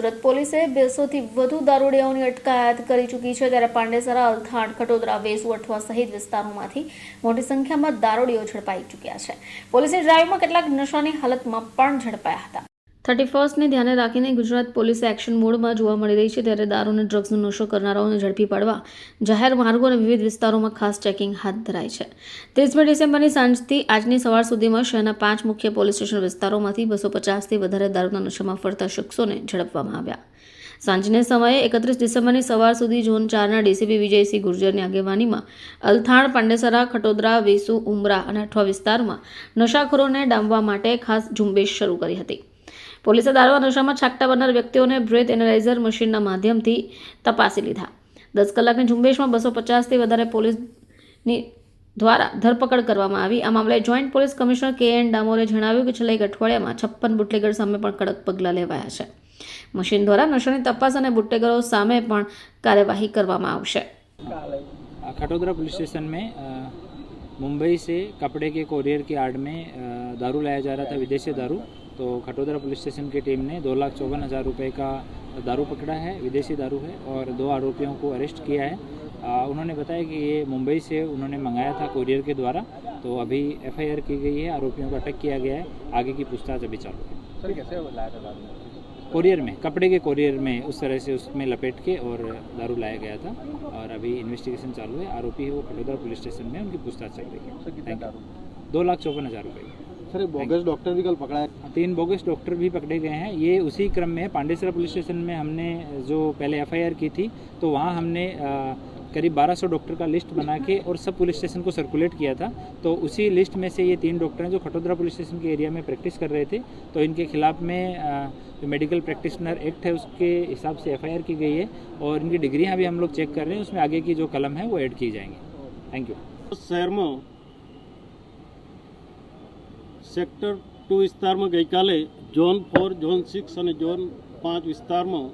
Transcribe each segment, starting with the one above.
સુરત પોલીસે બેસોથી વધુ દારૂડિયાઓની અટકાયત કરી ચૂકી છે ત્યારે પાંડેસરા, અલથાણ, ખટોદરા, વેસુ અઠવા સહિત વિસ્તારોમાંથી મોટી સંખ્યામાં દારૂડિયો ઝડપાઈ ચૂક્યા છે. પોલીસે ડ્રાઈવમાં કેટલાક નશાની હાલતમાં પણ ઝડપાયા હતા. થર્ટી ફર્સ્ટને ધ્યાને રાખીને ગુજરાત પોલીસે એક્શન મોડમાં જોવા મળી રહી છે ત્યારે દારૂ અને ડ્રગ્સનો નશો કરનારાઓને ઝડપી પાડવા જાહેર માર્ગો અને વિવિધ વિસ્તારોમાં ખાસ ચેકિંગ હાથ ધરાય છે. ત્રીસમી ડિસેમ્બરની સાંજથી આજની સવાર સુધીમાં શહેરના પાંચ મુખ્ય પોલીસ સ્ટેશન વિસ્તારોમાંથી બસો પચાસથી વધારે દારૂના નશામાં ફરતા શખ્સોને ઝડપવામાં આવ્યા. સાંજને સમયે એકત્રીસ ડિસેમ્બરની સવાર સુધી ઝોન ચારના ડીસીપી વિજયસિંહ ગુર્જરની આગેવાનીમાં અલથાણ, પાંડેસરા, ખટોદરા, વેસુ, ઉમરા અને અઠવા વિસ્તારમાં નશાખોરોને ડામવા માટે ખાસ ઝુંબેશ શરૂ કરી હતી. પોલીસે દારૂના નશામાં છાકટા બનનાર વ્યક્તિઓને બ્રેથ એનાલાઇઝર મશીનના માધ્યમથી તપાસી લીધા દસ કલાકની ઝુંબેશમાં બસો પચાસથી વધારે પોલીસની દ્વારા ધરપકડ કરવામાં આવી આ મામલે joint police commissioner K N ડામોરે જણાવ્યું કે છેલ્લા એક અઠવાડિયામાં છપ્પન બુટલેગર સામે પણ કડક પગલાં લેવાયા છે મશીન દ્વારા નશાની તપાસ અને બુટલેગરો સામે પણ કાર્યવાહી કરવામાં આવશે खटोदरा पुलिस स्टेशन में अ, मुंबई से कपड़े के कोरियर की आड़ में अ, दारू लाया जा रहा था विदेशी दारू तो खटोदरा पुलिस स्टेशन की टीम ने दो लाख चौवन हज़ार रुपये का दारू पकड़ा है विदेशी दारू है और दो आरोपियों को अरेस्ट किया है। अ, उन्होंने बताया कि ये मुंबई से उन्होंने मंगाया था कोरियर के द्वारा तो अभी एफआईआर की गई है आरोपियों को अटक किया गया है। आगे की पूछताछ अभी चालू है। सर कैसे लाया था दारू? कोरियर में कपड़े के कोरियर में उस तरह से उसमें लपेट के और दारू लाया गया था और अभी इन्वेस्टिगेशन चालू है। आरोपी है वो खटोदरा पुलिस स्टेशन में उनकी पूछताछ चल रही है। दो लाख चौवन हज़ार रुपये सर बोगस डॉक्टर भी कल पकड़ा है। हाँ, तीन बोगस डॉक्टर भी पकड़े गए हैं। ये उसी क्रम में पांडेसरा पुलिस स्टेशन में हमने जो पहले एफआईआर की थी तो वहाँ हमने करीब 1200 डॉक्टर का लिस्ट बना के और सब पुलिस स्टेशन को सर्कुलेट किया था। तो उसी लिस्ट में से ये तीन डॉक्टर हैं जो खटोदरा पुलिस स्टेशन के एरिया में प्रैक्टिस कर रहे थे। तो इनके खिलाफ में जो मेडिकल प्रैक्टिशनर एक्ट है उसके हिसाब से एफआईआर की गई है और इनकी डिग्रियाँ भी हम लोग चेक कर रहे हैं। उसमें आगे की जो कलम है वो एड की जाएँगे। थैंक यू सर में સેક્ટર ટુ વિસ્તારમાં ગઈકાલે ઝોન ફોર, ઝોન સિક્સ અને ઝોન પાંચ વિસ્તારમાં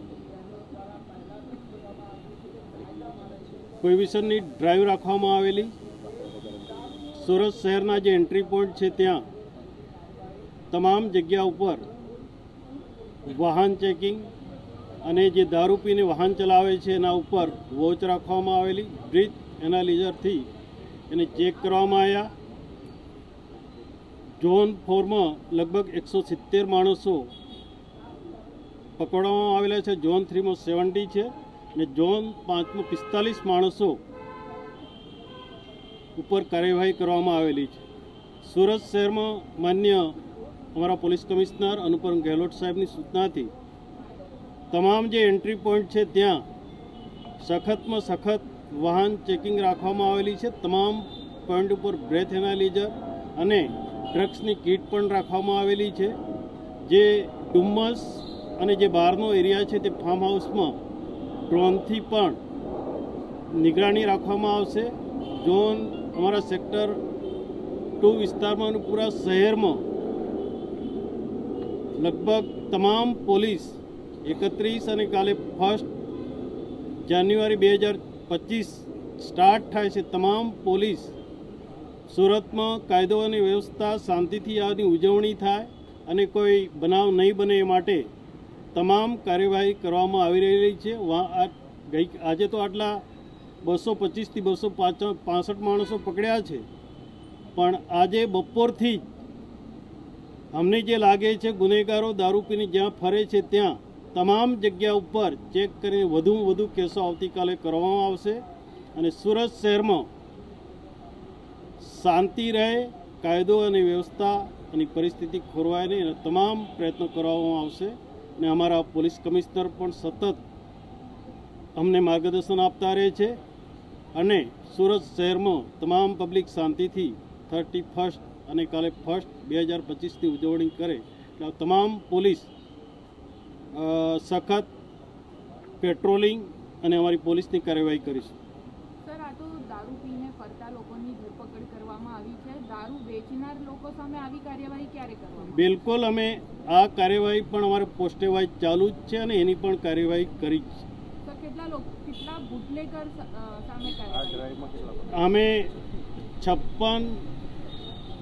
પ્રોહિબિશનની ડ્રાઈવ રાખવામાં આવેલી. સુરત શહેરના જે એન્ટ્રી પોઈન્ટ છે ત્યાં તમામ જગ્યા ઉપર વાહન ચેકિંગ અને જે દારૂ પીને વાહન ચલાવે છે એના ઉપર વોચ રાખવામાં આવેલી. બ્રિજ એનાલિઝરથી એને ચેક કરવામાં આવ્યા. ઝોન ફોરમાં લગભગ એકસો સિત્તેર માણસો પકડવામાં આવેલા છે. ઝોન થ્રીમાં સેવન્ટી છે અને ઝોન પાંચમાં પિસ્તાલીસ માણસો ઉપર કાર્યવાહી કરવામાં આવેલી છે. સુરત શહેરમાં માન્ય અમારા પોલીસ કમિશનર અનુપમ ગેહલોત સાહેબની સૂચનાથી તમામ જે એન્ટ્રી પોઈન્ટ છે ત્યાં સખતમાં સખત વાહન ચેકિંગ રાખવામાં આવેલી છે. તમામ પોઈન્ટ ઉપર બ્રેથ એનાલિઝર અને ડ્રગ્સની કીટ પણ રાખવામાં આવેલી છે. જે ડુમ્મસ અને જે બહારનો એરિયા છે તે ફાર્મ હાઉસમાં ડ્રોનથી પણ નિગરાની રાખવામાં આવશે. ઝોન અમારા સેક્ટર ટુ વિસ્તારમાં અને પૂરા શહેરમાં લગભગ તમામ પોલીસ એકત્રીસ અને કાલે ફર્સ્ટ જાન્યુઆરી બે હજાર પચીસ સ્ટાર્ટ થાય છે. તમામ પોલીસ સુરતમાં કાયદો અને વ્યવસ્થા શાંતિથી આની ઉજવણી થાય અને કોઈ બનાવ નહીં બને એ માટે તમામ કાર્યવાહી કરવામાં આવી રહી છે. ગઈ, આજે તો આટલા બસો પચીસથી બસો પાસઠ માણસો પકડ્યા છે. પણ આજે બપોરથી અમને જે લાગે છે ગુનેગારો દારૂ પીને જ્યાં ફરે છે ત્યાં તમામ જગ્યા ઉપર ચેક કરીને વધુમાં વધુ કેસો આવતીકાલે કરવામાં આવશે. અને સુરત શહેરમાં શાંતિ રહે, કાયદો અને વ્યવસ્થા અને પરિસ્થિતિ ખોરવાય નહીં એના તમામ પ્રયત્નો કરવામાં આવશે અને અમારા પોલીસ કમિશનર પણ સતત અમને માર્ગદર્શન આપતા રહે છે અને સુરત શહેરમાં તમામ પબ્લિક શાંતિથી થર્ટી ફર્સ્ટ અને કાલે ફર્સ્ટ બે હજાર પચીસની ઉજવણી કરે એટલે તમામ પોલીસ સખત પેટ્રોલિંગ અને અમારી પોલીસની કાર્યવાહી કરીશું. દારૂ પીને ફરતા લોકોની ધરપકડ કરવામાં આવી છે. દારૂ વેચનાર લોકો સામે આવી કાર્યવાહી ક્યારે કરવામાં બિલકુલ અમે આ કાર્યવાહી પણ અમારે પોસ્ટે વાઇઝ ચાલુ જ છે અને એની પણ કાર્યવાહી કરી છે. કેટલા લોકો કેટલા બુટલેકર સામે અમે છપ્પન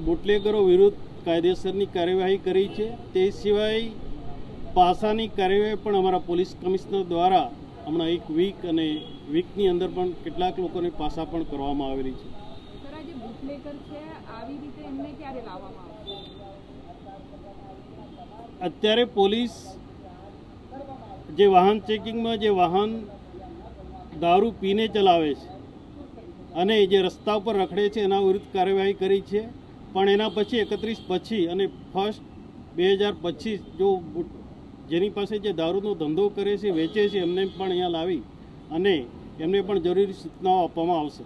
બુટલેગરો વિરુદ્ધ કાયદેસરની કાર્યવાહી કરી છે. તે સિવાય પાસાની કાર્યવાહી પણ અમારા પોલીસ કમિશનર દ્વારા હમણાં એક વીક અને વીકની અંદર પણ કેટલાક લોકોને પાસા પણ કરવામાં આવેલી છે. અત્યારે પોલીસ જે વાહન ચેકિંગમાં જે વાહન દારૂ પીને ચલાવે છે અને જે રસ્તા ઉપર રખડે છે એના વિરુદ્ધ કાર્યવાહી કરી છે. પણ એના પછી એકત્રીસ પછી અને ફર્સ્ટ બે હજાર પચીસ જો જેની પાસે જે દારૂનો ધંધો કરે છે, વેચે છે, એમને પણ અહીંયા લાવી અને એમને પણ જરૂરી સૂચનાઓ આપવામાં આવશે.